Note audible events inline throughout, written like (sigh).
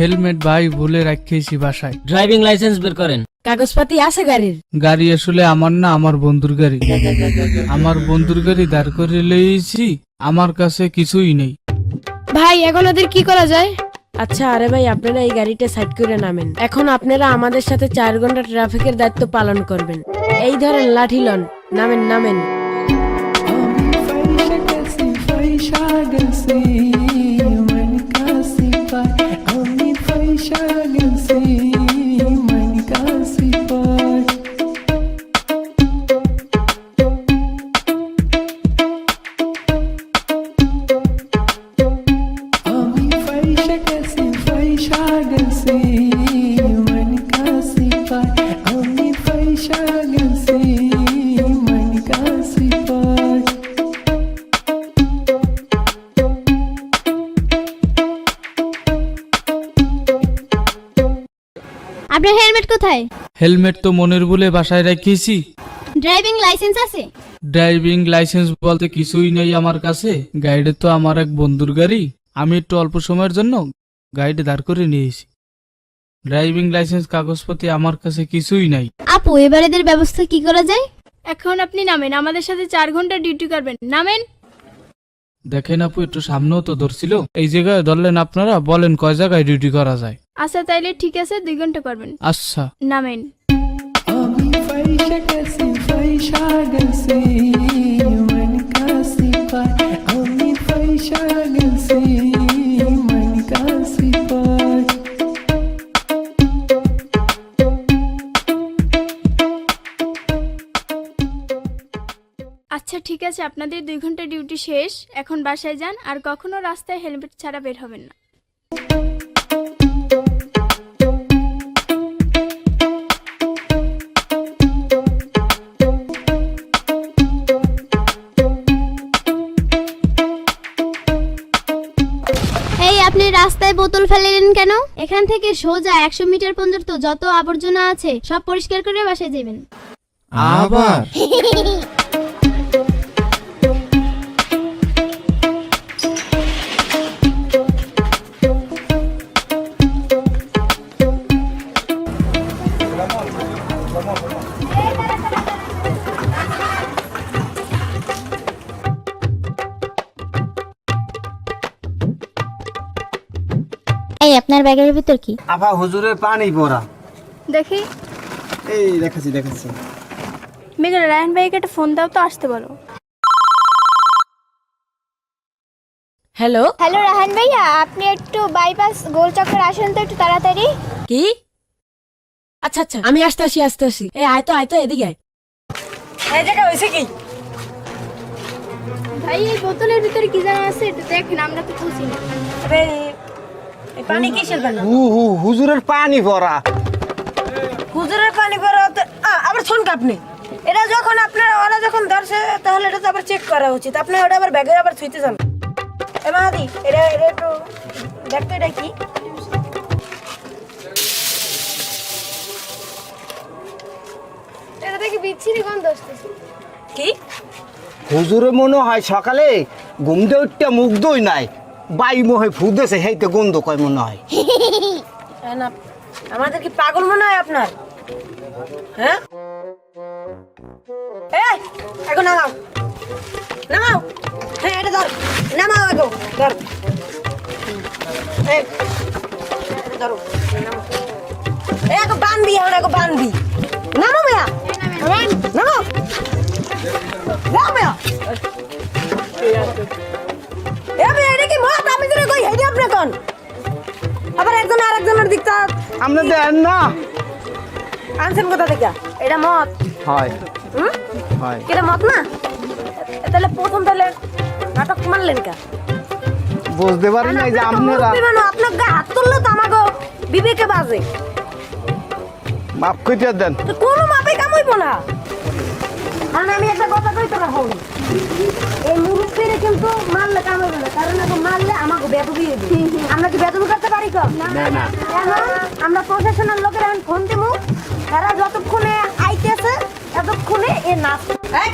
Helmet ভাই ভুলে রাখিয়েছি বাসায় ড্রাইভিং লাইসেন্স বের করেন কাগজপাতি আছে গাড়ির গাড়ি আসলে আমার না আমার বন্ধুর গাড়ি আমার বন্ধুর গাড়ি দাঁড় করে লইছি আমার কাছে কিছুই নেই ভাই এখন ওদের কি করা যায় আচ্ছা আরে ভাই আপনারা এই গাড়িটা সাইড করে নামেন এখন আপনারা আমাদের সাথে চার ঘণ্টা ট্রাফিকের দায়িত্ব পালন করবেন এই ধরেন লাঠি লন নামেন নামেন আপনার হেলমেট কোথায়? হেলমেট তো মনের বলে বাসায় রাখিয়েছি ড্রাইভিং লাইসেন্স আছে? ড্রাইভিং লাইসেন্স বলতে কিছুই নেই আমার কাছে। গাইডে তো আমার এক বন্ধুর গাড়ি। আমি একটু অল্প সময়ের জন্য গাইডে দাঁড় করে নিয়েছি। ড্রাইভিং লাইসেন্স কাগজপত্র আমার কাছে কিছুই নাই। আপু এবার এদের ব্যবস্থা কি করা যায়? এখন আপনি নামেন আমাদের সাথে চার ঘণ্টা ডিউটি করবেন। নামেন। দেখেন আপু একটু সামনেও তো ধরছিল। এই জায়গায় ধরলেন আপনারা বলেন কয় জায়গায় ডিউটি করা যায়। আচ্ছা তাইলে ঠিক আছে দুই ঘণ্টা করবেন। আচ্ছা। নামেন। আচ্ছা ঠিক আছে আপনাদের দুই ঘণ্টা ডিউটি শেষ। এখন বাসায় যান আর কখনো রাস্তায় হেলমেট ছাড়া বের হবেন না। বোতল ফেলেলেন কেন? এখান থেকে সোজা একশো মিটার পর্যন্ত যত আবর্জনা আছে সব পরিষ্কার করে বাসায় যাবেন। আবার? (laughs) আপনার ব্যাগের ভিতর কি? আফা হুজুরের পানি পড়া। দেখি। এই দেখাচ্ছি দেখাচ্ছি। মেঘা রায়ন ভাইকে একটা ফোন দাও তো আসতে বলো। হ্যালো। হ্যালো রাহান ভাইয়া আপনি একটু বাইপাস গোল চক্কর আসেন তো একটু তাড়াতাড়ি। কি? আচ্ছা আচ্ছা। আমি আসতে আসি আসতে আসি। এই আয় তো আয় তো এদিকে আয়। এই জায়গা হয়েছে কি? ভাই এই বোতলের ভিতরে কি জানা আছে একটু দেখেন আমরা তো বুঝি না। পানি কিসের পানি? হু হু হুজুরের পানি পড়া হুজুরের পানি বেরো আবার শুন আপনি এটা যখন আপনার ওরা যখন ধরছে তাহলে এটা তো আবার চেক করা উচিত। আপনি ওটা আবার ব্যাগে আবার ছুঁইতে যান। এ মাহাদি এটা এটা একটু দেখতো এটা কি এটা দেখি বিচ্ছিরি গন্ধ আসতেছে। কি? হুজুরে মনে হয় সকালে ঘুমতে উঠতে মুখ দই নাই। বাই মহে ফুদেছে হেইতে গন্ধ কয় মনে হয়। আমাদের কি পাগল মনে হয় আপনার? হ্যাঁ? এখন নামাও। নামাও। হ্যাঁ এটা ধর। নামাও আগে ধর। এই ধরো। এই, এখন মেয়া। নামো নামো মেয়া। কোন আবার একজন আরেকজনের দিকটা আপনি দেন না। আনছেন কোথা থেকে? এটা মত হয়। হুম? হয়। এটা মত না? এ তাহলে প্রথম তাহলে নাটক মারলেন কা? বুঝতে পারি না যে আপনারা আপনার গায়ে হাত তুললে তো আমাকে বিবেকে বাজে। মাফ করে দেন। তো কোনো মাপে কামইব না। কারণ আমি একটা কথা কই তোরা হই এই মুরুব্বিরে কিন্তু মারলে কামইব না কারণ এখন মারলে বেদবি আমরা কি বেদবি করতে পারি তো আমরা প্রশাসনের লোকের এখন ফোন দিব তারা যতক্ষণে আইতেছে ততক্ষণে এ নাচ এই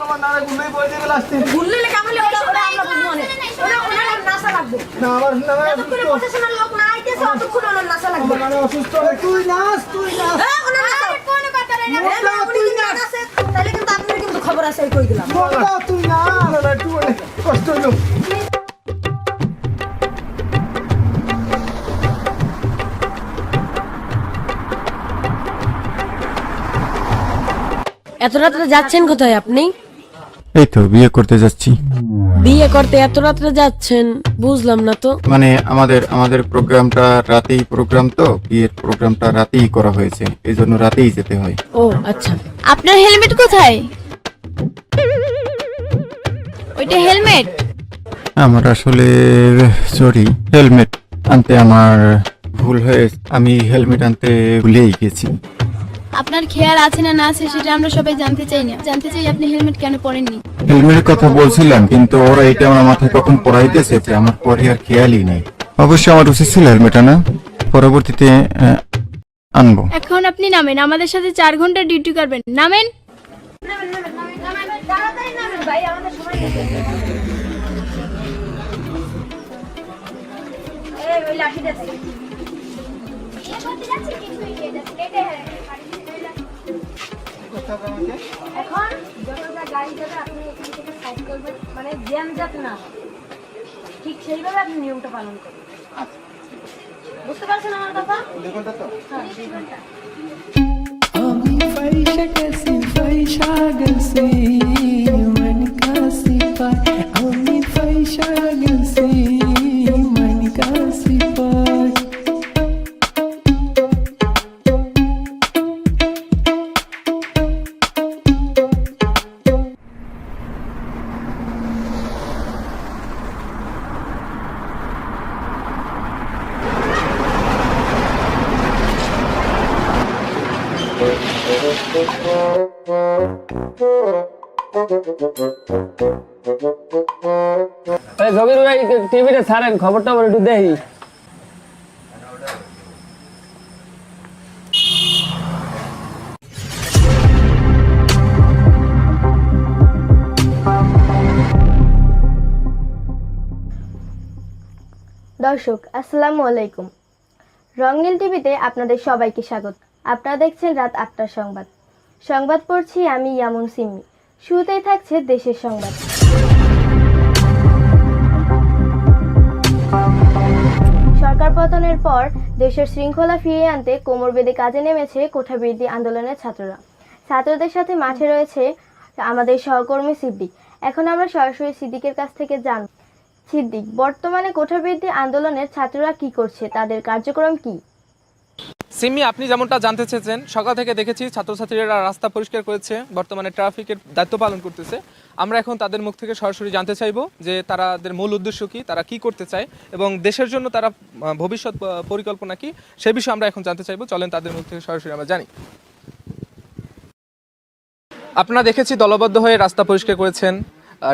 আমার লাগবে। না আমার লোক না আইতেছে অতক্ষণ লাগবে। মানে অসুস্থ। তুই নাস তুই নাস। এ ওনার নাসা কোন হ্যাঁ, কথা কিন্তু আপনার কিন্তু খবর আছে কই দিলাম। তুই না না কষ্ট এত রাত্রে যাচ্ছেন কোথায় আপনি? এই তো বিয়ে করতে যাচ্ছি। বিয়ে করতে এত রাত্রে যাচ্ছেন বুঝলাম না তো। মানে আমাদের আমাদের প্রোগ্রামটা রাতেই প্রোগ্রাম তো বিয়ের প্রোগ্রামটা রাতেই করা হয়েছে এই জন্য রাতেই যেতে হয়। ও আচ্ছা। আপনার হেলমেট কোথায়? ওইটা হেলমেট? আমার আসলে সরি হেলমেট আনতে আমার ভুল হয়ে আমি হেলমেট আনতে ভুলেই গেছি। আপনার খেয়াল আছে না না আছে সেটা আমরা সবাই জানতে চাই না। জানতে চাই আপনি হেলমেট কেন পরেননি? হেলমেটের কথা বলছিলাম কিন্তু ওরা এটা আমার মাথায় কখন পড়াইতেছে যে আমার পরে আর খেয়ালই নেই। অবশ্যই আমার উচিত ছিল হেলমেট আনা। পরবর্তীতে আহ, আনব। এখন আপনি নামেন আমাদের সাথে চার ঘণ্টা ডিউটি করবেন। নামেন। তাড়াতাড়ি নামেন ভাই আমাদের সময় নেই এই ওই লাঠিটা দে। এখন যতটা গাড়ি যাবে আপনি এখান থেকে সাইড করবেন। মানে জ্যাম যাতে না। ঠিক সেইভাবে আপনি নিয়মটা পালন করবেন। বুঝতে পারছেন আমার কথা? Faixa que se faixa se manica se pai Ami faixa se manica জবির ভাই, টিভিতে ছাড়েন একটু দেখি। দর্শক, আসসালামু আলাইকুম। রংনীল টিভিতে আপনাদের সবাইকে স্বাগত। আপনারা দেখছেন রাত আটটার সংবাদ। সংবাদ পড়ছি আমি ইয়ামুন সিম্মি। শুরুতেই থাকছে দেশের সংবাদ। সরকার পতনের পর দেশের শৃঙ্খলা ফিরিয়ে আনতে কোমর বেঁধে কাজে নেমেছে কোঠাবিরোধী আন্দোলনের ছাত্ররা। ছাত্রদের সাথে মাঠে রয়েছে আমাদের সহকর্মী সিদ্দিক। এখন আমরা সরাসরি সিদ্দিকের কাছ থেকে জানব, সিদ্দিক, বর্তমানে কোঠাবৃদ্ধি আন্দোলনের ছাত্ররা কি করছে? তাদের কার্যক্রম কি? সিমি, আপনি যেমনটা জানতে চেয়েছেন, সকাল থেকে দেখেছি ছাত্রছাত্রীরা রাস্তা পরিষ্কার করেছে, বর্তমানে ট্রাফিকের দায়িত্ব পালন করতেছে। আমরা এখন তাদের মুখ থেকে সরাসরি জানতে চাইব যে তাদের মূল উদ্দেশ্য কি, তারা কি করতে চায়, এবং দেশের জন্য তারা ভবিষ্যৎ পরিকল্পনা কি, সে বিষয়ে আমরা এখন জানতে চাইব। চলেন তাদের মুখ থেকে সরাসরি আমরা জানি। আপনারা দেখেছি দলবদ্ধ হয়ে রাস্তা পরিষ্কার করেছেন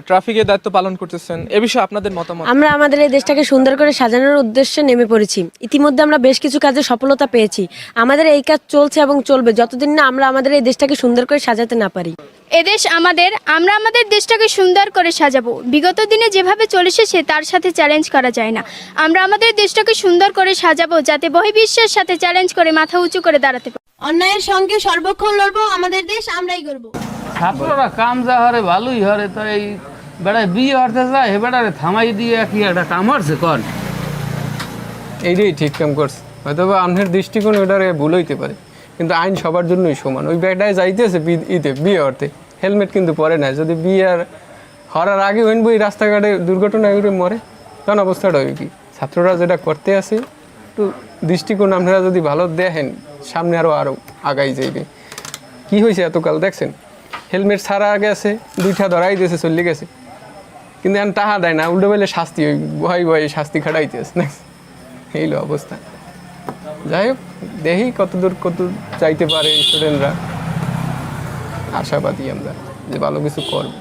ট্রাফিকের দায়িত্ব পালন করতেছেন এ বিষয়ে আপনাদের মতামত? আমরা আমাদের এই দেশটাকে সুন্দর করে সাজানোর উদ্দেশ্যে নেমে পড়েছি। ইতিমধ্যে আমরা বেশ কিছু কাজে সফলতা পেয়েছি। আমাদের এই কাজ চলছে এবং চলবে যতদিন না আমরা আমাদের এই দেশটাকে সুন্দর করে সাজাতে না পারি। এদেশ আমাদের আমরা আমাদের দেশটাকে সুন্দর করে সাজাবো। বিগত দিনে যেভাবে চলে এসেছে তার সাথে চ্যালেঞ্জ করা যায় না। আমরা আমাদের দেশটাকে সুন্দর করে সাজাবো যাতে বহির্বিশ্বের সাথে চ্যালেঞ্জ করে মাথা উঁচু করে দাঁড়াতে পারে। অন্যায়ের সঙ্গে সর্বক্ষণ লড়বো আমাদের দেশ আমরাই করব ছাত্ররা কাম যা হরে, ভালোই হরে, তো এই বেড়ায় বিয়ে হতে যায় হে বেড়ারে থামাই দিয়ে কি একটা কাম হচ্ছে কন। এইটাই ঠিক কাম করছে। হয়তো বা আপনার দৃষ্টিকোণ ওটারে ভুল হইতে পারে, কিন্তু আইন সবার জন্যই সমান। ওই ব্যাগটায় যাইতেছে ইতে, বিয়ে হতে। হেলমেট কিন্তু পরে না যদি বিয়ে আর হরার আগে হইনবো এই রাস্তাঘাটে দুর্ঘটনা করে মরে, তখন অবস্থাটা হয় কি? ছাত্ররা যেটা করতে আসে একটু দৃষ্টিকোণ আপনারা যদি ভালো দেখেন, সামনে আরও আরও আগাই যাইবে। কি হয়েছে এতকাল, দেখছেন? হেলমেট ছাড়া গেছে, দুইটা ধরাই দিয়েছে, চলে গেছে। কিন্তু এখন তাহা দেয় না, উল্টো বেলে শাস্তি ওই ভয় ভয় শাস্তি খাটাইতেছে না এই অবস্থা। যাই হোক, দেখি কতদূর কত চাইতে পারে স্টুডেন্টরা আশাবাদী আমরা যে ভালো কিছু করবে।